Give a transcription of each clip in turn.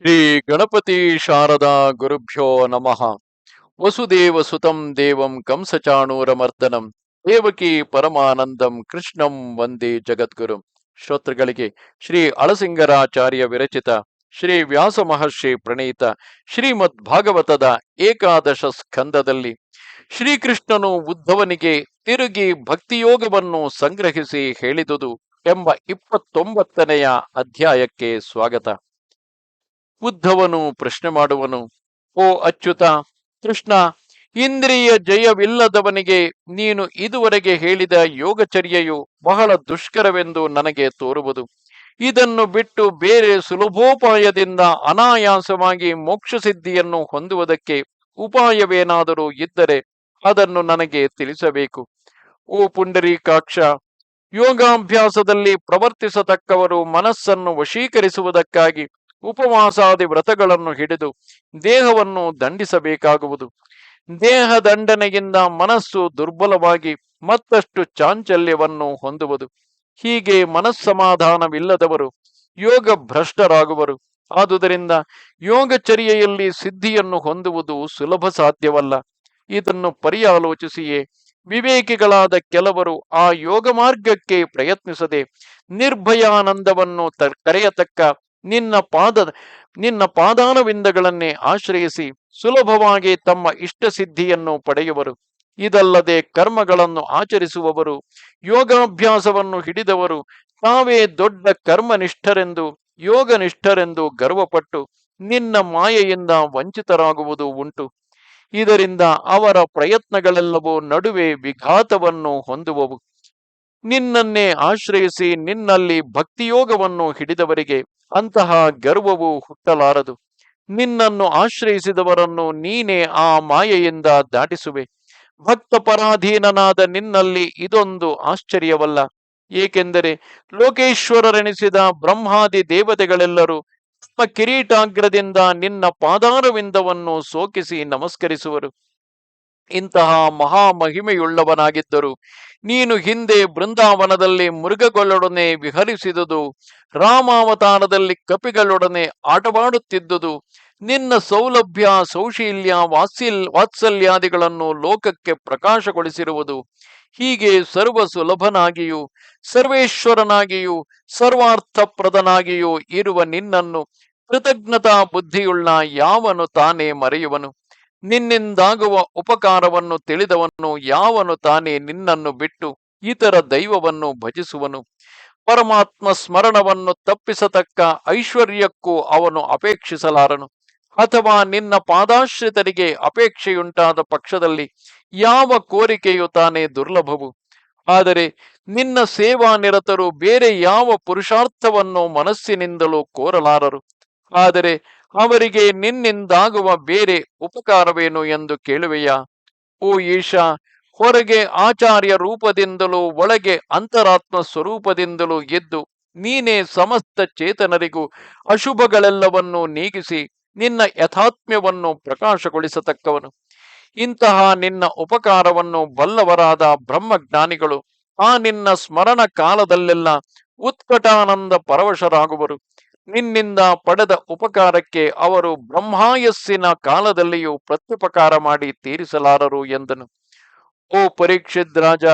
ಶ್ರೀ ಗಣಪತಿ ಶಾರದಾ ಗುರುಭ್ಯೋ ನಮಃ. ವಸುದೇವ ಸುತಂ ದೇವಂ ಕಂಸಚಾಣೂರಮರ್ದನಂ. ದೇವಕಿ ಪರಮಾನಂದಂ ಕೃಷ್ಣಂ ವಂದೇ ಜಗದ್ಗುರು. ಶ್ರೋತೃಗಳಿಗೆ ಶ್ರೀ ಅಳಸಿಂಗರಾಚಾರ್ಯ ವಿರಚಿತ, ಶ್ರೀ ವ್ಯಾಸ ಮಹರ್ಷಿ ಪ್ರಣೀತ, ಶ್ರೀಮದ್ ಭಾಗವತದ ಏಕಾದಶ ಸ್ಕಂದದಲ್ಲಿ ಶ್ರೀಕೃಷ್ಣನು ಉದ್ಧವನಿಗೆ ತಿರುಗಿ ಭಕ್ತಿಯೋಗವನ್ನು ಸಂಗ್ರಹಿಸಿ ಹೇಳಿದುದು ಎಂಬ ಇಪ್ಪತ್ತೊಂಬತ್ತನೆಯ ಅಧ್ಯಾಯಕ್ಕೆ ಸ್ವಾಗತ. ಉದ್ಧವನು ಪ್ರಶ್ನೆ ಮಾಡುವನು, ಓ ಅಚ್ಯುತ, ಕೃಷ್ಣ, ಇಂದ್ರಿಯ ಜಯವಿಲ್ಲದವನಿಗೆ ನೀನು ಇದುವರೆಗೆ ಹೇಳಿದ ಯೋಗಚರ್ಯೆಯು ಬಹಳ ದುಷ್ಕರವೆಂದು ನನಗೆ ತೋರುವುದು. ಇದನ್ನು ಬಿಟ್ಟು ಬೇರೆ ಸುಲಭೋಪಾಯದಿಂದ ಅನಾಯಾಸವಾಗಿ ಮೋಕ್ಷ ಸಿದ್ಧಿಯನ್ನು ಹೊಂದುವುದಕ್ಕೆ ಉಪಾಯವೇನಾದರೂ ಇದ್ದರೆ ಅದನ್ನು ನನಗೆ ತಿಳಿಸಬೇಕು. ಓ ಪುಂಡರೀಕಾಕ್ಷ, ಯೋಗಾಭ್ಯಾಸದಲ್ಲಿ ಪ್ರವರ್ತಿಸತಕ್ಕವರು ಮನಸ್ಸನ್ನು ವಶೀಕರಿಸುವುದಕ್ಕಾಗಿ ಉಪವಾಸಾದಿ ವ್ರತಗಳನ್ನು ಹಿಡಿದು ದೇಹವನ್ನು ದಂಡಿಸಬೇಕಾಗುವುದು. ದೇಹ ದಂಡನೆಯಿಂದ ಮನಸ್ಸು ದುರ್ಬಲವಾಗಿ ಮತ್ತಷ್ಟು ಚಾಂಚಲ್ಯವನ್ನು ಹೊಂದುವುದು. ಹೀಗೆ ಮನಸ್ಸಮಾಧಾನವಿಲ್ಲದವರು ಯೋಗ ಭ್ರಷ್ಟರಾಗುವರು ಆದುದರಿಂದ ಯೋಗಚರ್ಯೆಯಲ್ಲಿ ಸಿದ್ಧಿಯನ್ನು ಹೊಂದುವುದು ಸುಲಭ ಸಾಧ್ಯವಲ್ಲ. ಇದನ್ನು ಪರ್ಯಾಲೋಚಿಸಿಯೇ ವಿವೇಕಿಗಳಾದ ಕೆಲವರು ಆ ಯೋಗ ಮಾರ್ಗಕ್ಕೆ ಪ್ರಯತ್ನಿಸದೆ ನಿರ್ಭಯಾನಂದವನ್ನು ತ, ಕರೆಯತಕ್ಕ ನಿನ್ನ ಪಾದ, ನಿನ್ನ ಪಾದಾನವಿಂದಗಳನ್ನೇ ಆಶ್ರಯಿಸಿ ಸುಲಭವಾಗಿ ತಮ್ಮ ಇಷ್ಟ ಸಿದ್ಧಿಯನ್ನು ಪಡೆಯುವರು. ಇದಲ್ಲದೆ ಕರ್ಮಗಳನ್ನು ಆಚರಿಸುವವರು, ಯೋಗಾಭ್ಯಾಸವನ್ನು ಹಿಡಿದವರು, ತಾವೇ ದೊಡ್ಡ ಕರ್ಮನಿಷ್ಠರೆಂದು, ಯೋಗನಿಷ್ಠರೆಂದು ಗರ್ವಪಟ್ಟು ನಿನ್ನ ಮಾಯೆಯಿಂದ ವಂಚಿತರಾಗುವುದು ಉಂಟು. ಇದರಿಂದ ಅವರ ಪ್ರಯತ್ನಗಳೆಲ್ಲವೂ ನಡುವೆ ವಿಘಾತವನ್ನು ಹೊಂದುವವು. ನಿನ್ನನ್ನೇ ಆಶ್ರಯಿಸಿ ನಿನ್ನಲ್ಲಿ ಭಕ್ತಿಯೋಗವನ್ನು ಹಿಡಿದವರಿಗೆ ಅಂತಹ ಗರ್ವವು ಹುಟ್ಟಲಾರದು. ನಿನ್ನನ್ನು ಆಶ್ರಯಿಸಿದವರನ್ನು ನೀನೇ ಆ ಮಾಯೆಯಿಂದ ದಾಟಿಸುವೆ. ಭಕ್ತ ಪರಾಧೀನನಾದ ನಿನ್ನಲ್ಲಿ ಇದೊಂದು ಆಶ್ಚರ್ಯವಲ್ಲ. ಏಕೆಂದರೆ ಲೋಕೇಶ್ವರರೆನಿಸಿದ ಬ್ರಹ್ಮಾದಿ ದೇವತೆಗಳೆಲ್ಲರೂ ತಮ್ಮ ಕಿರೀಟಾಗ್ರದಿಂದ ನಿನ್ನ ಪಾದಾರವಿಂದವನ್ನು ಸೋಕಿಸಿ ನಮಸ್ಕರಿಸುವರು. ಇಂತಹ ಮಹಾಮಹಿಮೆಯುಳ್ಳವನಾಗಿದ್ದರು ನೀನು ಹಿಂದೆ ಬೃಂದಾವನದಲ್ಲಿ ಮೃಗಗಳೊಡನೆ ವಿಹರಿಸಿದುದು, ರಾಮಾವತಾರದಲ್ಲಿ ಕಪಿಗಳೊಡನೆ ಆಟವಾಡುತ್ತಿದ್ದುದು, ನಿನ್ನ ಸೌಲಭ್ಯ, ಸೌಶೀಲ್ಯ, ವಾತ್ಸಿಲ್, ವಾತ್ಸಲ್ಯಾದಿಗಳನ್ನು ಲೋಕಕ್ಕೆ ಪ್ರಕಾಶಗೊಳಿಸಿರುವುದು. ಹೀಗೆ ಸರ್ವ ಸುಲಭನಾಗಿಯೂ ಸರ್ವೇಶ್ವರನಾಗಿಯೂ, ಸರ್ವಾರ್ಥಪ್ರದನಾಗಿಯೂ ಇರುವ ನಿನ್ನನ್ನು ಕೃತಜ್ಞತಾ ಬುದ್ಧಿಯುಳ್ಳ ಯಾವನು ತಾನೇ ಮರೆಯುವನು? ನಿನ್ನಿಂದಾಗುವ ಉಪಕಾರವನ್ನು ತಿಳಿದವನು ಯಾವನು ತಾನೇ ನಿನ್ನನ್ನು ಬಿಟ್ಟು ಇತರ ದೈವವನ್ನು ಭಜಿಸುವನು. ಪರಮಾತ್ಮ ಸ್ಮರಣವನ್ನು ತಪ್ಪಿಸತಕ್ಕ ಐಶ್ವರ್ಯಕ್ಕೂ ಅವನು ಅಪೇಕ್ಷಿಸಲಾರನು. ಅಥವಾ ನಿನ್ನ ಪಾದಾಶ್ರಿತರಿಗೆ ಅಪೇಕ್ಷೆಯುಂಟಾದ ಪಕ್ಷದಲ್ಲಿ ಯಾವ ಕೋರಿಕೆಯು ತಾನೇ ದುರ್ಲಭವು. ಆದರೆ ನಿನ್ನ ಸೇವಾ ನಿರತರು ಬೇರೆ ಯಾವ ಪುರುಷಾರ್ಥವನ್ನು ಮನಸ್ಸಿನಿಂದಲೂ ಕೋರಲಾರರು. ಆದರೆ ಅವರಿಗೆ ನಿನ್ನಿಂದಾಗುವ ಬೇರೆ ಉಪಕಾರವೇನು ಎಂದು ಕೇಳುವೆಯಾ? ಓ ಈಶಾ, ಹೊರಗೆ ಆಚಾರ್ಯ ರೂಪದಿಂದಲೂ ಒಳಗೆ ಅಂತರಾತ್ಮ ಸ್ವರೂಪದಿಂದಲೂ ಎದ್ದು ನೀನೇ ಸಮಸ್ತ ಚೇತನರಿಗೂ ಅಶುಭಗಳೆಲ್ಲವನ್ನೂ ನೀಗಿಸಿ ನಿನ್ನ ಯಥಾತ್ಮ್ಯವನ್ನು ಪ್ರಕಾಶಗೊಳಿಸತಕ್ಕವನು. ಇಂತಹ ನಿನ್ನ ಉಪಕಾರವನ್ನು ಬಲ್ಲವರಾದ ಬ್ರಹ್ಮಜ್ಞಾನಿಗಳು ಆ ನಿನ್ನ ಸ್ಮರಣ ಕಾಲದಲ್ಲೆಲ್ಲ ಉತ್ಕಟಾನಂದ ಪರವಶರಾಗುವರು. ನಿನ್ನಿಂದ ಪಡೆದ ಉಪಕಾರಕ್ಕೆ ಅವರು ಬ್ರಹ್ಮಾಯಸ್ಸಿನ ಕಾಲದಲ್ಲಿಯೂ ಪ್ರತ್ಯುಪಕಾರ ಮಾಡಿ ತೀರಿಸಲಾರರು ಎಂದನು. ಓ ಪರೀಕ್ಷಿತ್ ರಾಜ,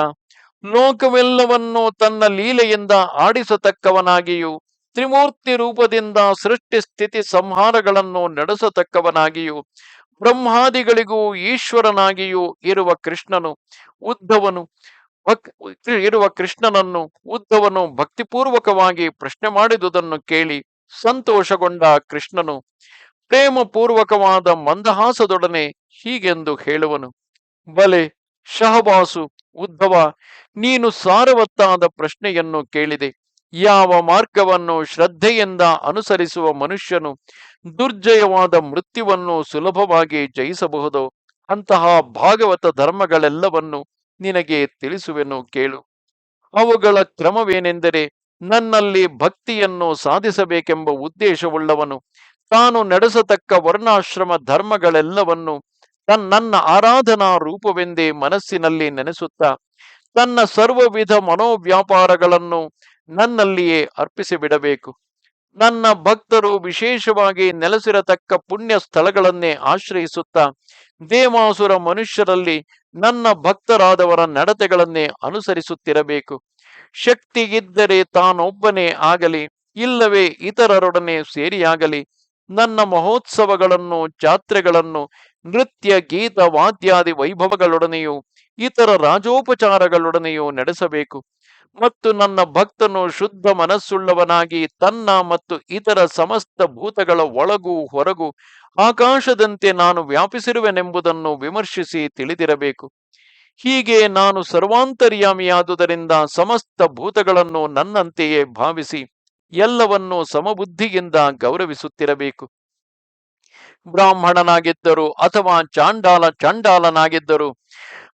ಲೋಕವೆಲ್ಲವನ್ನೂ ತನ್ನ ಲೀಲೆಯಿಂದ ಆಡಿಸತಕ್ಕವನಾಗಿಯೂ, ತ್ರಿಮೂರ್ತಿ ರೂಪದಿಂದ ಸೃಷ್ಟಿ ಸ್ಥಿತಿ ಸಂಹಾರಗಳನ್ನು ನಡೆಸತಕ್ಕವನಾಗಿಯೂ, ಬ್ರಹ್ಮಾದಿಗಳಿಗೂ ಈಶ್ವರನಾಗಿಯೂ ಇರುವ ಕೃಷ್ಣನು ಉದ್ಧವನು ಇರುವ ಕೃಷ್ಣನನ್ನು ಉದ್ಧವನು ಭಕ್ತಿಪೂರ್ವಕವಾಗಿ ಪ್ರಶ್ನೆ ಮಾಡಿದುದನ್ನು ಕೇಳಿ ಸಂತೋಷಗೊಂಡ ಕೃಷ್ಣನು ಪ್ರೇಮಪೂರ್ವಕವಾದ ಮಂದಹಾಸದೊಡನೆ ಹೀಗೆಂದು ಹೇಳುವನು, ಬಲೆ, ಶಹಬಾಸು, ಉದ್ಧವ, ನೀನು ಸಾರವತ್ತಾದ ಪ್ರಶ್ನೆಯನ್ನು ಕೇಳಿದೆ. ಯಾವ ಮಾರ್ಗವನ್ನು ಶ್ರದ್ಧೆಯಿಂದ ಅನುಸರಿಸುವ ಮನುಷ್ಯನು ದುರ್ಜಯವಾದ ಮೃತ್ಯುವನ್ನು ಸುಲಭವಾಗಿ ಜಯಿಸಬಹುದು, ಅಂತಹ ಭಾಗವತ ಧರ್ಮಗಳೆಲ್ಲವನ್ನು ನಿನಗೆ ತಿಳಿಸುವೆನು ಕೇಳು. ಅವುಗಳ ಕ್ರಮವೇನೆಂದರೆ ನನ್ನಲ್ಲಿ ಭಕ್ತಿಯನ್ನು ಸಾಧಿಸಬೇಕೆಂಬ ಉದ್ದೇಶವುಳ್ಳವನು, ತಾನು ನಡೆಸತಕ್ಕ ವರ್ಣಾಶ್ರಮ ಧರ್ಮಗಳೆಲ್ಲವನ್ನು ತನ್ನ ಆರಾಧನಾ ರೂಪವೆಂದೇ ಮನಸ್ಸಿನಲ್ಲಿ ನೆನೆಸುತ್ತ, ತನ್ನ ಸರ್ವವಿಧ ಮನೋವ್ಯಾಪಾರಗಳನ್ನು ನನ್ನಲ್ಲಿಯೇ ಅರ್ಪಿಸಿಬಿಡಬೇಕು. ನನ್ನ ಭಕ್ತರು ವಿಶೇಷವಾಗಿ ನೆಲೆಸಿರತಕ್ಕ ಪುಣ್ಯ ಸ್ಥಳಗಳನ್ನೇ ಆಶ್ರಯಿಸುತ್ತಾ ದೇವಾಸುರ ಮನುಷ್ಯರಲ್ಲಿ ನನ್ನ ಭಕ್ತರಾದವರ ನಡತೆಗಳನ್ನೇ ಅನುಸರಿಸುತ್ತಿರಬೇಕು. ಶಕ್ತಿಗಿದ್ದರೆ ತಾನೊಬ್ಬನೇ ಆಗಲಿ, ಇಲ್ಲವೇ ಇತರರೊಡನೆ ಸೇರಿಯಾಗಲಿ, ನನ್ನ ಮಹೋತ್ಸವಗಳನ್ನು, ಜಾತ್ರೆಗಳನ್ನು, ನೃತ್ಯ, ಗೀತ, ವಾದ್ಯಾದಿ ವೈಭವಗಳೊಡನೆಯೂ, ಇತರ ರಾಜೋಪಚಾರಗಳೊಡನೆಯೂ ನಡೆಸಬೇಕು. ಮತ್ತು ನನ್ನ ಭಕ್ತನು ಶುದ್ಧ ಮನಸ್ಸುಳ್ಳವನಾಗಿ ತನ್ನ ಮತ್ತು ಇತರ ಸಮಸ್ತ ಭೂತಗಳ ಒಳಗೂ ಹೊರಗೂ ಆಕಾಶದಂತೆ ನಾನು ವ್ಯಾಪಿಸಿರುವೆನೆಂಬುದನ್ನು ವಿಮರ್ಶಿಸಿ ತಿಳಿದಿರಬೇಕು. ಹೀಗೆ ನಾನು ಸರ್ವಾಂತರ್ಯಾಮಿಯಾದುದರಿಂದ ಸಮಸ್ತ ಭೂತಗಳನ್ನು ನನ್ನಂತೆಯೇ ಭಾವಿಸಿ ಎಲ್ಲವನ್ನೂ ಸಮಬುದ್ಧಿಯಿಂದ ಗೌರವಿಸುತ್ತಿರಬೇಕು. ಬ್ರಾಹ್ಮಣನಾಗಿದ್ದರು ಅಥವಾ ಚಾಂಡಾಲ ಚಾಂಡಾಲನಾಗಿದ್ದರು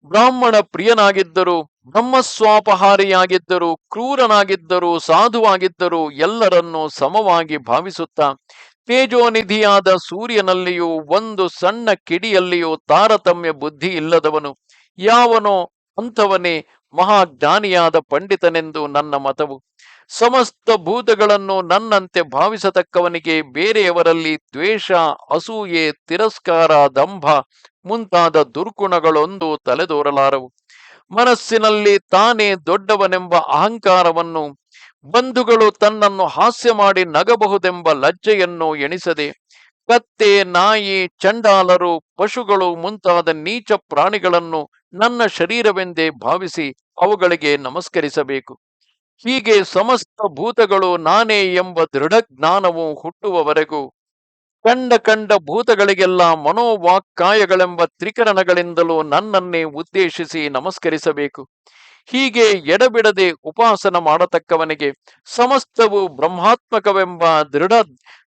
ಬ್ರಾಹ್ಮಣ ಪ್ರಿಯನಾಗಿದ್ದರು ಬ್ರಹ್ಮಸ್ವಾಪಹಾರಿಯಾಗಿದ್ದರು, ಕ್ರೂರನಾಗಿದ್ದರು, ಸಾಧುವಾಗಿದ್ದರು ಎಲ್ಲರನ್ನೂ ಸಮವಾಗಿ ಭಾವಿಸುತ್ತಾ, ತೇಜೋನಿಧಿಯಾದ ಸೂರ್ಯನಲ್ಲಿಯೂ ಒಂದು ಸಣ್ಣ ಕಿಡಿಯಲ್ಲಿಯೂ ತಾರತಮ್ಯ ಬುದ್ಧಿ ಇಲ್ಲದವನು ಯಾವನೋ ಅಂಥವನೇ ಮಹಾಜ್ಞಾನಿಯಾದ ಪಂಡಿತನೆಂದು ನನ್ನ ಮತವು. ಸಮಸ್ತ ಭೂತಗಳನ್ನು ನನ್ನಂತೆ ಭಾವಿಸತಕ್ಕವನಿಗೆ ಬೇರೆಯವರಲ್ಲಿ ದ್ವೇಷ, ಅಸೂಯೆ, ತಿರಸ್ಕಾರ, ದಂಭ ಮುಂತಾದ ದುರ್ಗುಣಗಳೊಂದು ತಲೆದೋರಲಾರವು. ಮನಸ್ಸಿನಲ್ಲಿ ತಾನೇ ದೊಡ್ಡವನೆಂಬ ಅಹಂಕಾರವನ್ನು ಬಂಧುಗಳು ತನ್ನನ್ನು ಹಾಸ್ಯ ಮಾಡಿ ನಗಬಹುದೆಂಬ ಲಜ್ಜೆಯನ್ನು ಎಣಿಸದೆ, ಕತ್ತೆ, ನಾಯಿ, ಚಂಡಾಲರು, ಪಶುಗಳು ಮುಂತಾದ ನೀಚ ಪ್ರಾಣಿಗಳನ್ನು ನನ್ನ ಶರೀರವೆಂದೇ ಭಾವಿಸಿ ಅವುಗಳಿಗೆ ನಮಸ್ಕರಿಸಬೇಕು. ಹೀಗೆ ಸಮಸ್ತ ಭೂತಗಳು ನಾನೇ ಎಂಬ ದೃಢ ಜ್ಞಾನವು ಹುಟ್ಟುವವರೆಗೂ ಕಂಡ ಕಂಡ ಭೂತಗಳಿಗೆಲ್ಲ ಮನೋವಾಕ್ಕಾಯಗಳೆಂಬ ತ್ರಿಕರಣಗಳಿಂದಲೂ ನನ್ನನ್ನೇ ಉದ್ದೇಶಿಸಿ ನಮಸ್ಕರಿಸಬೇಕು. ಹೀಗೆ ಎಡಬಿಡದೆ ಉಪಾಸನ ಮಾಡತಕ್ಕವನಿಗೆ ಸಮಸ್ತವು ಬ್ರಹ್ಮಾತ್ಮಕವೆಂಬ ದೃಢ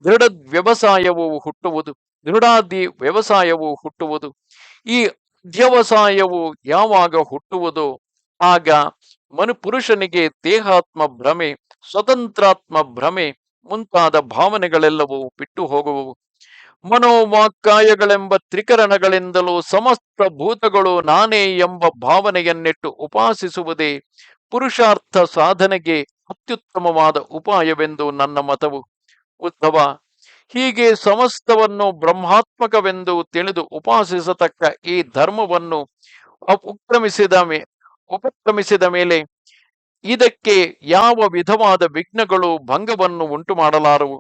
ದೃಢ ವ್ಯವಸಾಯವು ಹುಟ್ಟುವುದು, ದೃಢಾದಿ ವ್ಯವಸಾಯವು ಹುಟ್ಟುವುದು. ಈ ವ್ಯವಸಾಯವು ಯಾವಾಗ ಹುಟ್ಟುವುದೋ ಆಗ ಮನು ಪುರುಷನಿಗೆ ದೇಹಾತ್ಮ ಭ್ರಮೆ, ಸ್ವತಂತ್ರಾತ್ಮ ಭ್ರಮೆ ಮುಂತಾದ ಭಾವನೆಗಳೆಲ್ಲವೂ ಬಿಟ್ಟು ಹೋಗುವವು. ಮನೋವಾಕ್ಕಾಯಗಳೆಂಬ ತ್ರಿಕರಣಗಳಿಂದಲೂ ಸಮಸ್ತ ಭೂತಗಳು ನಾನೇ ಎಂಬ ಭಾವನೆಯನ್ನಿಟ್ಟು ಉಪಾಸಿಸುವುದೇ ಪುರುಷಾರ್ಥ ಸಾಧನೆಗೆ ಅತ್ಯುತ್ತಮವಾದ ಉಪಾಯವೆಂದು ನನ್ನ ಮತವು. ಉದ್ಧವ, ಹೀಗೆ ಸಮಸ್ತವನ್ನು ಬ್ರಹ್ಮಾತ್ಮಕವೆಂದು ತಿಳಿದು ಉಪಾಸಿಸತಕ್ಕ ಈ ಧರ್ಮವನ್ನು ಉಪಕ್ರಮಿಸಿದ ಮೇ, ಉಪಕ್ರಮಿಸಿದ ಮೇಲೆ ಇದಕ್ಕೆ ಯಾವ ವಿಧವಾದ ವಿಘ್ನಗಳು ಭಂಗವನ್ನು ಉಂಟು ಮಾಡಲಾರವು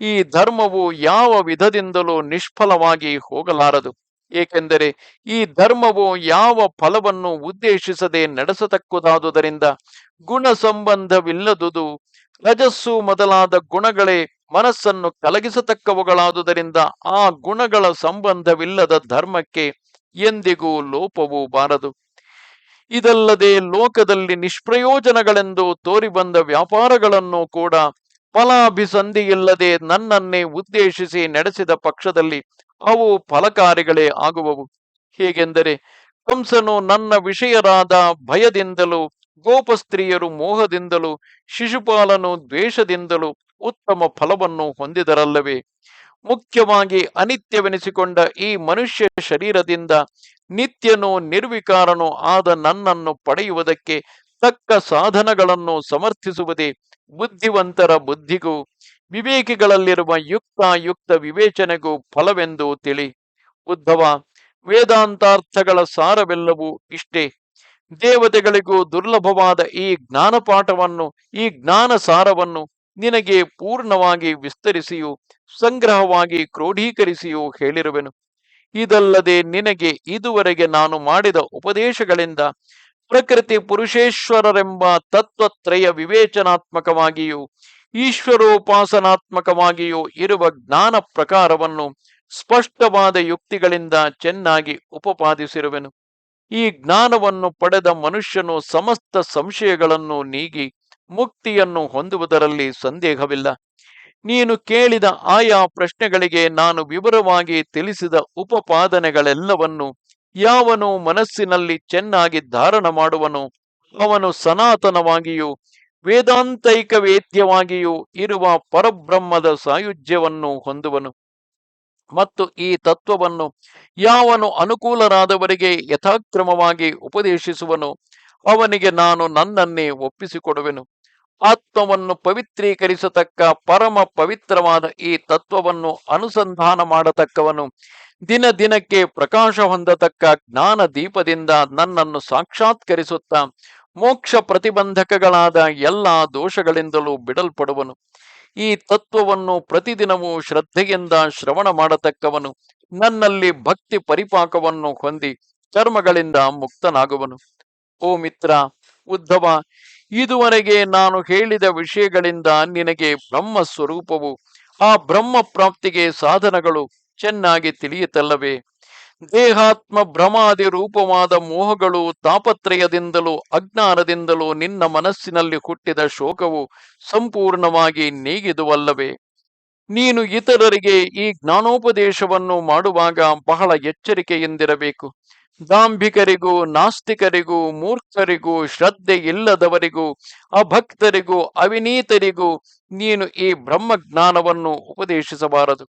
ಈ ಧರ್ಮವು ಯಾವ ವಿಧದಿಂದಲೂ ನಿಷ್ಫಲವಾಗಿ ಹೋಗಲಾರದು. ಏಕೆಂದರೆ ಈ ಧರ್ಮವು ಯಾವ ಫಲವನ್ನು ಉದ್ದೇಶಿಸದೆ ನಡೆಸತಕ್ಕುದಾದುದರಿಂದ ಗುಣ ಸಂಬಂಧವಿಲ್ಲದುದು ರಜಸ್ಸು ಮೊದಲಾದ ಗುಣಗಳೇ ಮನಸ್ಸನ್ನು ಕಲಗಿಸತಕ್ಕವುಗಳಾದುದರಿಂದ ಆ ಗುಣಗಳ ಸಂಬಂಧವಿಲ್ಲದ ಧರ್ಮಕ್ಕೆ ಎಂದಿಗೂ ಲೋಪವೂ ಬಾರದು. ಇದಲ್ಲದೆ ಲೋಕದಲ್ಲಿ ನಿಷ್ಪ್ರಯೋಜನಗಳೆಂದು ತೋರಿಬಂದ ವ್ಯಾಪಾರಗಳನ್ನು ಕೂಡ ಫಲಾಭಿಸಂಧಿಯಿಲ್ಲದೆ ನನ್ನನ್ನೇ ಉದ್ದೇಶಿಸಿ ನಡೆಸಿದ ಪಕ್ಷದಲ್ಲಿ ಅವು ಫಲಕಾರಿಗಳೇ ಆಗುವವು. ಹೇಗೆಂದರೆ ಕಂಸನು ನನ್ನ ವಿಷಯರಾದ ಭಯದಿಂದಲೂ, ಗೋಪಸ್ತ್ರೀಯರು ಮೋಹದಿಂದಲೂ, ಶಿಶುಪಾಲನು ದ್ವೇಷದಿಂದಲೂ ಉತ್ತಮ ಫಲವನ್ನು ಹೊಂದಿದರಲ್ಲವೇ? ಮುಖ್ಯವಾಗಿ ಅನಿತ್ಯವೆನಿಸಿಕೊಂಡ ಈ ಮನುಷ್ಯ ಶರೀರದಿಂದ ನಿತ್ಯನೋ ನಿರ್ವಿಕಾರನೋ ಆದ ನನ್ನನ್ನು ಪಡೆಯುವುದಕ್ಕೆ ತಕ್ಕ ಸಾಧನಗಳನ್ನು ಸಮರ್ಥಿಸುವುದೇ ಬುದ್ಧಿವಂತರ ಬುದ್ಧಿಗೂ, ವಿವೇಕಿಗಳಲ್ಲಿರುವ ಯುಕ್ತ ಯುಕ್ತ ವಿವೇಚನೆಗೂ ಫಲವೆಂದು ತಿಳಿ. ಉದ್ಧವ, ವೇದಾಂತಾರ್ಥಗಳ ಸಾರವೆಲ್ಲವೂ ಇಷ್ಟೇ. ದೇವತೆಗಳಿಗೂ ದುರ್ಲಭವಾದ ಈ ಜ್ಞಾನಪಾಠವನ್ನು, ಈ ಜ್ಞಾನ ಸಾರವನ್ನು ನಿನಗೆ ಪೂರ್ಣವಾಗಿ ವಿಸ್ತರಿಸಿಯೂ, ಸಂಗ್ರಹವಾಗಿ ಕ್ರೋಢೀಕರಿಸಿಯೂ ಹೇಳಿರುವೆನು. ಇದಲ್ಲದೆ ನಿನಗೆ ಇದುವರೆಗೆ ನಾನು ಮಾಡಿದ ಉಪದೇಶಗಳಿಂದ ಪ್ರಕೃತಿ ಪುರುಷೇಶ್ವರರೆಂಬ ತತ್ವತ್ರಯ ವಿವೇಚನಾತ್ಮಕವಾಗಿಯೂ, ಈಶ್ವರೋಪಾಸನಾತ್ಮಕವಾಗಿಯೂ ಇರುವ ಜ್ಞಾನ ಪ್ರಕಾರವನ್ನು ಸ್ಪಷ್ಟವಾದ ಯುಕ್ತಿಗಳಿಂದ ಚೆನ್ನಾಗಿ ಉಪಪಾದಿಸಿರುವೆನು. ಈ ಜ್ಞಾನವನ್ನು ಪಡೆದ ಮನುಷ್ಯನು ಸಮಸ್ತ ಸಂಶಯಗಳನ್ನು ನೀಗಿ ಮುಕ್ತಿಯನ್ನು ಹೊಂದುವುದರಲ್ಲಿ ಸಂದೇಹವಿಲ್ಲ. ನೀನು ಕೇಳಿದ ಆಯಾ ಪ್ರಶ್ನೆಗಳಿಗೆ ನಾನು ವಿವರವಾಗಿ ತಿಳಿಸಿದ ಉಪಪಾದನೆಗಳೆಲ್ಲವನ್ನು ಯಾವನು ಮನಸ್ಸಿನಲ್ಲಿ ಚೆನ್ನಾಗಿ ಧಾರಣ ಮಾಡುವನು, ಅವನು ಸನಾತನವಾಗಿಯೂ ವೇದಾಂತೈಕ ವೇದ್ಯವಾಗಿಯೂ ಇರುವ ಪರಬ್ರಹ್ಮದ ಸಾಯುಜ್ಯವನ್ನು ಹೊಂದುವನು. ಮತ್ತು ಈ ತತ್ವವನ್ನು ಯಾವನು ಅನುಕೂಲರಾದವರಿಗೆ ಯಥಾಕ್ರಮವಾಗಿ ಉಪದೇಶಿಸುವನು, ಅವನಿಗೆ ನಾನು ನನ್ನನ್ನೇ ಒಪ್ಪಿಸಿಕೊಡುವೆನು. ಆತ್ಮವನ್ನು ಪವಿತ್ರೀಕರಿಸತಕ್ಕ ಪರಮ ಪವಿತ್ರವಾದ ಈ ತತ್ವವನ್ನು ಅನುಸಂಧಾನ ಮಾಡತಕ್ಕವನು. ದಿನ ದಿನಕ್ಕೆ ಪ್ರಕಾಶ ಹೊಂದತಕ್ಕ ಜ್ಞಾನ ದೀಪದಿಂದ ನನ್ನನ್ನು ಸಾಕ್ಷಾತ್ಕರಿಸುತ್ತ ಮೋಕ್ಷ ಪ್ರತಿಬಂಧಕಗಳಾದ ಎಲ್ಲ ದೋಷಗಳಿಂದಲೂ ಬಿಡಲ್ಪಡುವನು. ಈ ತತ್ವವನ್ನು ಪ್ರತಿದಿನವೂ ಶ್ರದ್ಧೆಯಿಂದ ಶ್ರವಣ ಮಾಡತಕ್ಕವನು. ನನ್ನಲ್ಲಿ ಭಕ್ತಿ ಪರಿಪಾಕವನ್ನು ಹೊಂದಿ ಕರ್ಮಗಳಿಂದ ಮುಕ್ತನಾಗುವನು. ಓ ಮಿತ್ರ, ಉದ್ಧವ ಇದುವರೆಗೆ ನಾನು ಹೇಳಿದ ವಿಷಯಗಳಿಂದ ನಿನಗೆ ಬ್ರಹ್ಮ ಸ್ವರೂಪವು, ಆ ಬ್ರಹ್ಮ ಪ್ರಾಪ್ತಿಗೆ ಸಾಧನಗಳು ಚೆನ್ನಾಗಿ ತಿಳಿಯುತ್ತಲ್ಲವೇ ದೇಹಾತ್ಮ ಭ್ರಮಾದಿ ರೂಪವಾದ ಮೋಹಗಳು ತಾಪತ್ರಯದಿಂದಲೂ ಅಜ್ಞಾನದಿಂದಲೂ ನಿನ್ನ ಮನಸ್ಸಿನಲ್ಲಿ ಹುಟ್ಟಿದ ಶೋಕವು ಸಂಪೂರ್ಣವಾಗಿ ನೀಗಿದುವಲ್ಲವೇ? ನೀನು ಇತರರಿಗೆ ಈ ಜ್ಞಾನೋಪದೇಶವನ್ನು ಮಾಡುವಾಗ ಬಹಳ ಎಚ್ಚರಿಕೆಯಿಂದಿರಬೇಕು. ದಾಂಭಿಕರಿಗೂ, ನಾಸ್ತಿಕರಿಗೂ, ಮೂರ್ಖರಿಗೂ ಶ್ರದ್ಧೆ ಇಲ್ಲದವರಿಗೂ ಅಭಕ್ತರಿಗೂ, ಅವಿನೀತರಿಗೂ ನೀನು ಈ ಬ್ರಹ್ಮಜ್ಞಾನವನ್ನು ಉಪದೇಶಿಸಬಾರದು.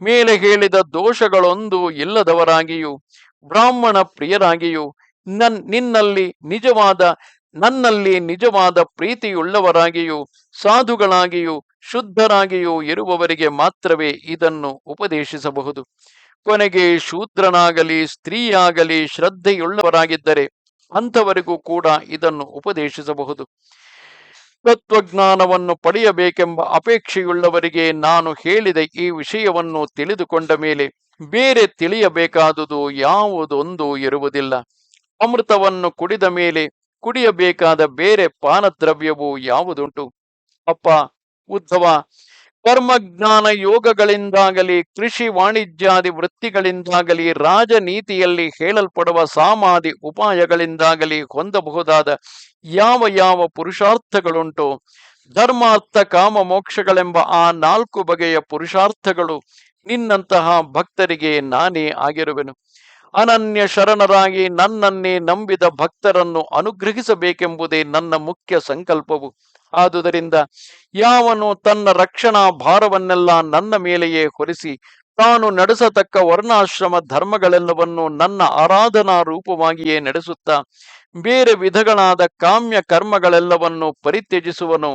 ಮೇಲೆ ಹೇಳಿದ ದೋಷಗಳೊಂದು ಇಲ್ಲದವರಾಗಿಯೂ, ಬ್ರಾಹ್ಮಣ ಪ್ರಿಯರಾಗಿಯೂ, ನನ್, ನಿನ್ನಲ್ಲಿ ನಿಜವಾದ, ನನ್ನಲ್ಲಿ ನಿಜವಾದ ಪ್ರೀತಿಯುಳ್ಳವರಾಗಿಯೂ, ಸಾಧುಗಳಾಗಿಯೂ ಶುದ್ಧರಾಗಿಯೂ ಇರುವವರಿಗೆ ಮಾತ್ರವೇ ಇದನ್ನು ಉಪದೇಶಿಸಬಹುದು. ಕೊನೆಗೆ ಶೂದ್ರನಾಗಲಿ, ಸ್ತ್ರೀಯಾಗಲಿ ಶ್ರದ್ಧೆಯುಳ್ಳವರಾಗಿದ್ದರೆ ಅಂಥವರಿಗೂ ಕೂಡ ಇದನ್ನು ಉಪದೇಶಿಸಬಹುದು. ತತ್ವಜ್ಞಾನವನ್ನು ಪಡೆಯಬೇಕೆಂಬ ಅಪೇಕ್ಷೆಯುಳ್ಳವರಿಗೆ ನಾನು ಹೇಳಿದ ಈ ವಿಷಯವನ್ನು ತಿಳಿದುಕೊಂಡ ಮೇಲೆ ಬೇರೆ ತಿಳಿಯಬೇಕಾದುದು ಯಾವುದೊಂದು ಇರುವುದಿಲ್ಲ. ಅಮೃತವನ್ನು ಕುಡಿದ ಮೇಲೆ ಕುಡಿಯಬೇಕಾದ ಬೇರೆ ಪಾನದ್ರವ್ಯವು ಯಾವುದುಂಟು? ಅಪ್ಪ ಉದ್ಧವ ಕರ್ಮಜ್ಞಾನ ಯೋಗಗಳಿಂದಾಗಲಿ ಕೃಷಿ ವಾಣಿಜ್ಯಾದಿ ವೃತ್ತಿಗಳಿಂದಾಗಲಿ, ರಾಜನೀತಿಯಲ್ಲಿ ಹೇಳಲ್ಪಡುವ ಸಾಮಾಧಿ ಉಪಾಯಗಳಿಂದಾಗಲಿ ಹೊಂದಬಹುದಾದ ಯಾವ ಯಾವ ಪುರುಷಾರ್ಥಗಳುಂಟು? ಧರ್ಮಾರ್ಥ ಕಾಮ ಮೋಕ್ಷಗಳೆಂಬ ಆ ನಾಲ್ಕು ಬಗೆಯ ಪುರುಷಾರ್ಥಗಳು ನಿನ್ನಂತಹ ಭಕ್ತರಿಗೆ ನಾನೇ ಆಗಿರುವೆನು. ಅನನ್ಯ ಶರಣರಾಗಿ ನನ್ನನ್ನೇ ನಂಬಿದ ಭಕ್ತರನ್ನು ಅನುಗ್ರಹಿಸಬೇಕೆಂಬುದೇ ನನ್ನ ಮುಖ್ಯ ಸಂಕಲ್ಪವು. ಆದುದರಿಂದ ಯಾವನು ತನ್ನ ರಕ್ಷಣಾ ಭಾರವನ್ನೆಲ್ಲ ನನ್ನ ಮೇಲೆಯೇ ಹೊರಿಸಿ ತಾನು ನಡೆಸತಕ್ಕ ವರ್ಣಾಶ್ರಮ ಧರ್ಮಗಳೆಲ್ಲವನ್ನು ನನ್ನ ಆರಾಧನಾ ರೂಪವಾಗಿಯೇ ನಡೆಸುತ್ತಾ ಬೇರೆ ವಿಧಗಳಾದ ಕಾಮ್ಯ ಕರ್ಮಗಳೆಲ್ಲವನ್ನು ಪರಿತ್ಯಜಿಸುವನು.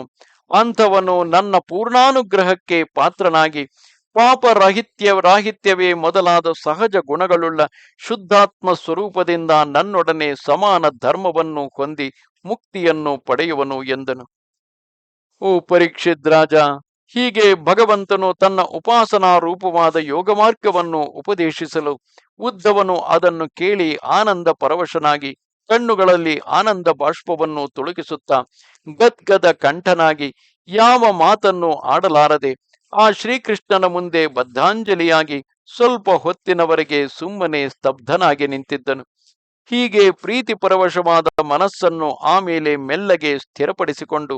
ಅಂಥವನು ನನ್ನ ಪೂರ್ಣಾನುಗ್ರಹಕ್ಕೆ ಪಾತ್ರನಾಗಿ ಪಾಪರಾಹಿತ್ಯ ರಾಹಿತ್ಯವೇ ಮೊದಲಾದ ಸಹಜ ಗುಣಗಳುಳ್ಳ ಶುದ್ಧಾತ್ಮ ಸ್ವರೂಪದಿಂದ ನನ್ನೊಡನೆ ಸಮಾನ ಧರ್ಮವನ್ನು ಹೊಂದಿ ಮುಕ್ತಿಯನ್ನು ಪಡೆಯುವನು ಎಂದನು. ಓ ಪರೀಕ್ಷಿತ್ ರಾಜ, ಹೀಗೆ ಭಗವಂತನು ತನ್ನ ಉಪಾಸನಾ ರೂಪವಾದ ಯೋಗ ಮಾರ್ಗವನ್ನು ಉಪದೇಶಿಸಲು ಉದ್ದವನು ಅದನ್ನು ಕೇಳಿ ಆನಂದ ಪರವಶನಾಗಿ ಕಣ್ಣುಗಳಲ್ಲಿ ಆನಂದ ಬಾಷ್ಪವನ್ನು ತುಳುಕಿಸುತ್ತಾ ಗದ್ಗದ ಕಂಠನಾಗಿ ಯಾವ ಮಾತನ್ನು ಆಡಲಾರದೆ ಆ ಶ್ರೀಕೃಷ್ಣನ ಮುಂದೆ ಬದ್ಧಾಂಜಲಿಯಾಗಿ ಸ್ವಲ್ಪ ಹೊತ್ತಿನವರೆಗೆ ಸುಮ್ಮನೆ ಸ್ತಬ್ಧನಾಗಿ ನಿಂತಿದ್ದನು. ಹೀಗೆ ಪ್ರೀತಿ ಪರವಶವಾದ ಮನಸ್ಸನ್ನು ಆಮೇಲೆ ಮೆಲ್ಲಗೆ ಸ್ಥಿರಪಡಿಸಿಕೊಂಡು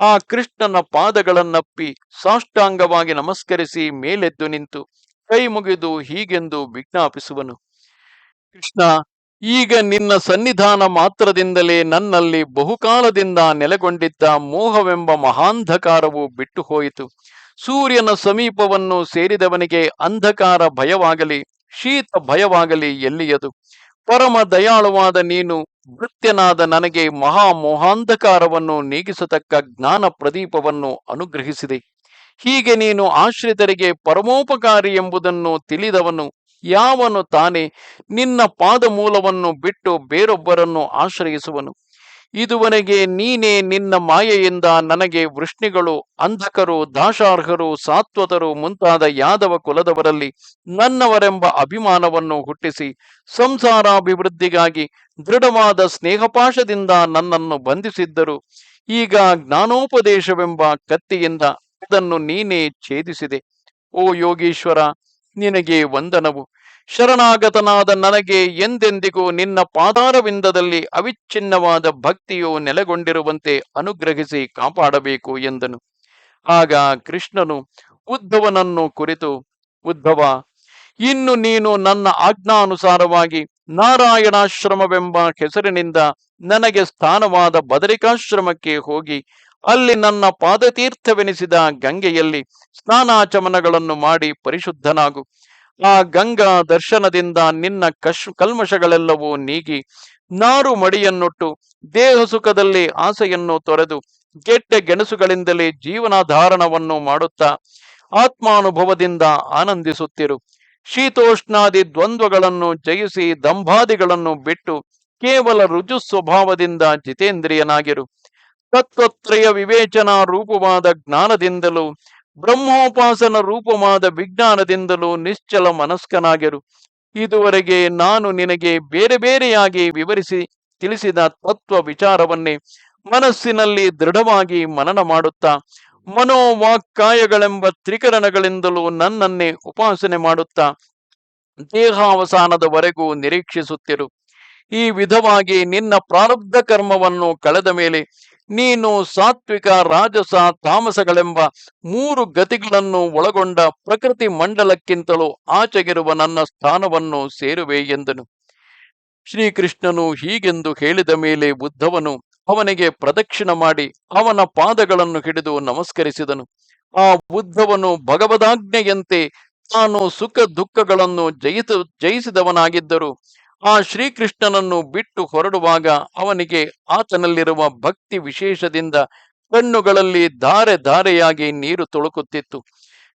ಆ ಕೃಷ್ಣನ ಪಾದಗಳನ್ನಪ್ಪಿ ಸಾಷ್ಟಾಂಗವಾಗಿ ನಮಸ್ಕರಿಸಿ ಮೇಲೆದ್ದು ನಿಂತು ಕೈ ಮುಗಿದು ಹೀಗೆಂದು ವಿಜ್ಞಾಪಿಸುವನು. ಕೃಷ್ಣ, ಈಗ ನಿನ್ನ ಸನ್ನಿಧಾನ ಮಾತ್ರದಿಂದಲೇ ನನ್ನಲ್ಲಿ ಬಹುಕಾಲದಿಂದ ನೆಲೆಗೊಂಡಿದ್ದ ಮೋಹವೆಂಬ ಮಹಾಂಧಕಾರವು ಬಿಟ್ಟು ಹೋಯಿತು ಸೂರ್ಯನ ಸಮೀಪವನ್ನು ಸೇರಿದವನಿಗೆ ಅಂಧಕಾರ ಭಯವಾಗಲಿ, ಶೀತ ಭಯವಾಗಲಿ ಎಲ್ಲಿಯದು? ಪರಮ ದಯಾಳುವಾದ ನೀನು ಭೃತ್ಯನಾದ ನನಗೆ ಮಹಾ ಮೋಹಾಂಧಕಾರವನ್ನು ನೀಗಿಸತಕ್ಕ ಜ್ಞಾನ ಪ್ರದೀಪವನ್ನು ಅನುಗ್ರಹಿಸಿದೆ. ಹೀಗೆ ನೀನು ಆಶ್ರಿತರಿಗೆ ಪರಮೋಪಕಾರಿ ಎಂಬುದನ್ನು ತಿಳಿದವನು. ಯಾವನು ತಾನೇ ನಿನ್ನ ಪಾದ ಮೂಲವನ್ನು ಬಿಟ್ಟು ಬೇರೊಬ್ಬರನ್ನು ಆಶ್ರಯಿಸುವನು. ಇದುವರೆಗೆ ನೀನೇ ನಿನ್ನ ಮಾಯೆಯಿಂದ ನನಗೆ ವೃಷ್ಣಿಗಳು, ಅಂಧಕರು, ದಾಶಾರ್ಹರು, ಸಾತ್ವತರು ಮುಂತಾದ ಯಾದವ ಕುಲದವರಲ್ಲಿ ನನ್ನವರೆಂಬ ಅಭಿಮಾನವನ್ನು ಹುಟ್ಟಿಸಿ ಸಂಸಾರಾಭಿವೃದ್ಧಿಗಾಗಿ ದೃಢವಾದ ಸ್ನೇಹಪಾಶದಿಂದ ನನ್ನನ್ನು ಬಂಧಿಸಿದ್ದರು. ಈಗ ಜ್ಞಾನೋಪದೇಶವೆಂಬ ಕತ್ತಿಯಿಂದ ಅದನ್ನು ನೀನೇ ಛೇದಿಸಿದೆ. ಓ ಯೋಗೀಶ್ವರ, ನಿನಗೆ ವಂದನವು. ಶರಣಾಗತನಾದ ನನಗೆ ಎಂದೆಂದಿಗೂ ನಿನ್ನ ಪಾದಾರವಿಂದದಲ್ಲಿ ಅವಿಚ್ಛಿನ್ನವಾದ ಭಕ್ತಿಯು ನೆಲೆಗೊಂಡಿರುವಂತೆ ಅನುಗ್ರಹಿಸಿ ಕಾಪಾಡಬೇಕು ಎಂದನು. ಆಗ ಕೃಷ್ಣನು, ಉದ್ಧವನನ್ನು ಕುರಿತು, ಉದ್ಧವ, ಇನ್ನು ನೀನು ನನ್ನ ಆಜ್ಞಾನುಸಾರವಾಗಿ ನಾರಾಯಣಾಶ್ರಮವೆಂಬ ಹೆಸರಿನಿಂದ ನನಗೆ ಸ್ಥಾನವಾದ ಬದರಿಕಾಶ್ರಮಕ್ಕೆ ಹೋಗಿ, ಅಲ್ಲಿ ನನ್ನ ಪಾದತೀರ್ಥವೆನಿಸಿದ ಗಂಗೆಯಲ್ಲಿ ಸ್ನಾನಾಚಮನಗಳನ್ನು ಮಾಡಿ ಪರಿಶುದ್ಧನಾಗು. ಆ ಗಂಗಾ ದರ್ಶನದಿಂದ ನಿನ್ನ ಕಶ್, ಕಲ್ಮಶಗಳೆಲ್ಲವೂ ನೀಗಿ ನಾರು ಮಡಿಯನ್ನುಟ್ಟು ದೇಹ ಸುಖದಲ್ಲಿ ಆಸೆಯನ್ನು ತೊರೆದು ಗೆಡ್ಡೆ ಗೆಣಸುಗಳಿಂದಲೇ ಜೀವನಾಧಾರಣವನ್ನು ಮಾಡುತ್ತಾ ಆತ್ಮಾನುಭವದಿಂದ ಆನಂದಿಸುತ್ತಿರು. ಶೀತೋಷ್ಣಾದಿ ದ್ವಂದ್ವಗಳನ್ನು ಜಯಿಸಿ ದಂಭಾದಿಗಳನ್ನು ಬಿಟ್ಟು ಕೇವಲ ರುಜು ಸ್ವಭಾವದಿಂದ ಜಿತೇಂದ್ರಿಯನಾಗಿರು. ತತ್ವತ್ರಯ ವಿವೇಚನಾ ರೂಪವಾದ ಜ್ಞಾನದಿಂದಲೂ ಬ್ರಹ್ಮೋಪಾಸನ ರೂಪವಾದ ವಿಜ್ಞಾನದಿಂದಲೂ ನಿಶ್ಚಲ ಮನಸ್ಕನಾಗಿರು. ಇದುವರೆಗೆ ನಾನು ನಿನಗೆ ಬೇರೆ ಬೇರೆಯಾಗಿ ವಿವರಿಸಿ ತಿಳಿಸಿದ ತತ್ವ ವಿಚಾರವನ್ನೇ ಮನಸ್ಸಿನಲ್ಲಿ ದೃಢವಾಗಿ ಮನನ ಮಾಡುತ್ತಾ, ಮನೋವಾಕ್ಕಾಯಗಳೆಂಬ ತ್ರಿಕರಣಗಳಿಂದಲೂ ನನ್ನನ್ನೇ ಉಪಾಸನೆ ಮಾಡುತ್ತಾ, ದೇಹಾವಸಾನದವರೆಗೂ ನಿರೀಕ್ಷಿಸುತ್ತಿರು. ಈ ವಿಧವಾಗಿ ನಿನ್ನ ಪ್ರಾರಬ್ಧ ಕರ್ಮವನ್ನು ಕಳೆದ ಮೇಲೆ ನೀನು ಸಾತ್ವಿಕ ರಾಜಸ ತಾಮಸಗಳೆಂಬ ಮೂರು ಗತಿಗಳನ್ನು ಒಳಗೊಂಡ ಪ್ರಕೃತಿ ಮಂಡಲಕ್ಕಿಂತಲೂ ಆಚೆಗಿರುವ ನನ್ನ ಸ್ಥಾನವನ್ನು ಸೇರುವೆ ಎಂದನು. ಶ್ರೀಕೃಷ್ಣನು ಹೀಗೆಂದು ಹೇಳಿದ ಮೇಲೆ ಬುದ್ಧವನು ಅವನಿಗೆ ಪ್ರದಕ್ಷಿಣ ಮಾಡಿ ಅವನ ಪಾದಗಳನ್ನು ಹಿಡಿದು ನಮಸ್ಕರಿಸಿದನು. ಆ ಬುದ್ಧವನು ಭಗವದಾಜ್ಞೆಯಂತೆ ತಾನು ಸುಖ ದುಃಖಗಳನ್ನು ಜಯಿಸ ಜಯಿಸಿದವನಾಗಿದ್ದರು. ಆ ಶ್ರೀಕೃಷ್ಣನನ್ನು ಬಿಟ್ಟು ಹೊರಡುವಾಗ ಅವನಿಗೆ ಆತನಲ್ಲಿರುವ ಭಕ್ತಿ ವಿಶೇಷದಿಂದ ಕಣ್ಣುಗಳಲ್ಲಿ ಧಾರೆ ಧಾರೆಯಾಗಿ ನೀರು ತುಳುಕುತ್ತಿತ್ತು.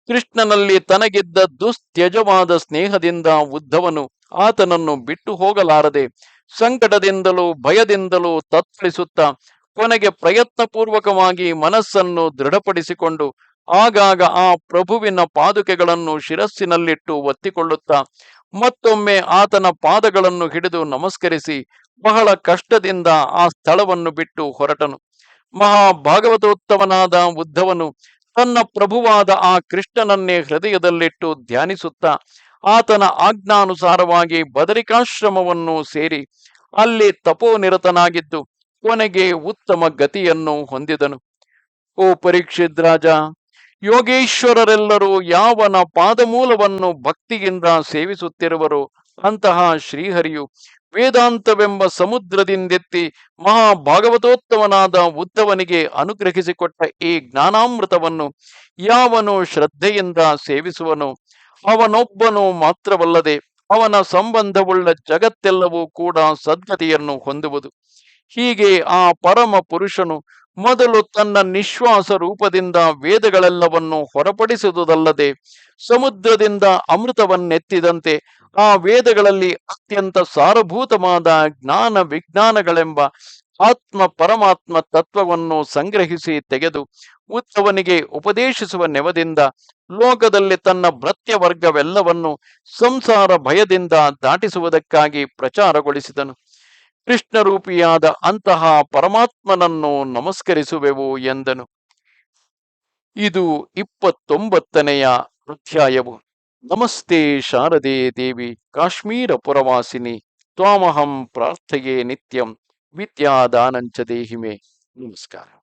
ಕೃಷ್ಣನಲ್ಲಿ ತನಗಿದ್ದ ದುಸ್ತ್ಯಜವಾದ ಸ್ನೇಹದಿಂದ ಉದ್ಧವನು ಆತನನ್ನು ಬಿಟ್ಟು ಹೋಗಲಾರದೆ ಸಂಕಟದಿಂದಲೂ ಭಯದಿಂದಲೂ ತತ್ತರಿಸುತ್ತಾ ಕೊನೆಗೆ ಪ್ರಯತ್ನಪೂರ್ವಕವಾಗಿ ಮನಸ್ಸನ್ನು ದೃಢಪಡಿಸಿಕೊಂಡು ಆಗಾಗ ಆ ಪ್ರಭುವಿನ ಪಾದುಕೆಗಳನ್ನು ಶಿರಸ್ಸಿನಲ್ಲಿಟ್ಟು ಒತ್ತಿಕೊಳ್ಳುತ್ತಾ ಮತ್ತೊಮ್ಮೆ ಆತನ ಪಾದಗಳನ್ನು ಹಿಡಿದು ನಮಸ್ಕರಿಸಿ ಬಹಳ ಕಷ್ಟದಿಂದ ಆ ಸ್ಥಳವನ್ನು ಬಿಟ್ಟು ಹೊರಟನು. ಮಹಾಭಾಗವತೋತ್ತಮನಾದ ಉದ್ಧವನು ತನ್ನ ಪ್ರಭುವಾದ ಆ ಕೃಷ್ಣನನ್ನೇ ಹೃದಯದಲ್ಲಿಟ್ಟು ಧ್ಯಾನಿಸುತ್ತಾ ಆತನ ಆಜ್ಞಾನುಸಾರವಾಗಿ ಬದರಿಕಾಶ್ರಮವನ್ನು ಸೇರಿ ಅಲ್ಲಿ ತಪೋನಿರತನಾಗಿದ್ದು ಕೊನೆಗೆ ಉತ್ತಮ ಗತಿಯನ್ನು ಹೊಂದಿದನು. ಓ ಪರೀಕ್ಷಿತ್ ರಾಜ ಯೋಗೇಶ್ವರರೆಲ್ಲರೂ ಯಾವನ ಪಾದಮೂಲವನ್ನು ಭಕ್ತಿಯಿಂದ ಸೇವಿಸುತ್ತಿರುವರು, ಅಂತಹ ಶ್ರೀಹರಿಯು ವೇದಾಂತವೆಂಬ ಸಮುದ್ರದಿಂದೆತ್ತಿ ಮಹಾಭಾಗವತೋತ್ತಮನಾದ ಉದ್ಧವನಿಗೆ ಅನುಗ್ರಹಿಸಿಕೊಟ್ಟ ಈ ಜ್ಞಾನಾಮೃತವನ್ನು ಯಾವನು ಶ್ರದ್ಧೆಯಿಂದ ಸೇವಿಸುವನು? ಅವನೊಬ್ಬನು ಮಾತ್ರವಲ್ಲದೆ ಅವನ ಸಂಬಂಧವುಳ್ಳ ಜಗತ್ತೆಲ್ಲವೂ ಕೂಡ ಸದ್ಗತಿಯನ್ನು ಹೊಂದುವುದು. ಹೀಗೆ ಆ ಪರಮ ಪುರುಷನು ಮೊದಲು ತನ್ನ ನಿಶ್ವಾಸ ರೂಪದಿಂದ ವೇದಗಳೆಲ್ಲವನ್ನು ಹೊರಪಡಿಸುವುದಲ್ಲದೆ ಸಮುದ್ರದಿಂದ ಅಮೃತವನ್ನೆತ್ತಿದಂತೆ ಆ ವೇದಗಳಲ್ಲಿ ಅತ್ಯಂತ ಸಾರಭೂತವಾದ ಜ್ಞಾನ ವಿಜ್ಞಾನಗಳೆಂಬ ಆತ್ಮ ಪರಮಾತ್ಮ ತತ್ವವನ್ನು ಸಂಗ್ರಹಿಸಿ ತೆಗೆದು ಉತ್ತವನಿಗೆ ಉಪದೇಶಿಸುವ ನೆವದಿಂದ ಲೋಕದಲ್ಲಿ ತನ್ನ ಭೃತ್ಯ ವರ್ಗವೆಲ್ಲವನ್ನು ಸಂಸಾರ ಭಯದಿಂದ ದಾಟಿಸುವುದಕ್ಕಾಗಿ ಪ್ರಚಾರಗೊಳಿಸಿದನು. ಕೃಷ್ಣ ರೂಪಿಯಾದ ಅಂತಹ ಪರಮಾತ್ಮನನ್ನು ನಮಸ್ಕರಿಸುವೆವು ಎಂದನು. ಇದು ಇಪ್ಪತ್ತೊಂಬತ್ತನೆಯ ಅಧ್ಯಾಯವು. ನಮಸ್ತೆ ಶಾರದೆ ದೇವಿ ಕಾಶ್ಮೀರ ಪುರವಾಸಿನಿ, ತ್ವಾಮಹಂ ಪ್ರಾರ್ಥೆಯೇ ನಿತ್ಯಂ, ವಿದ್ಯಾದಾನಂಚ ದೇಹಿಮೆ. ನಮಸ್ಕಾರ.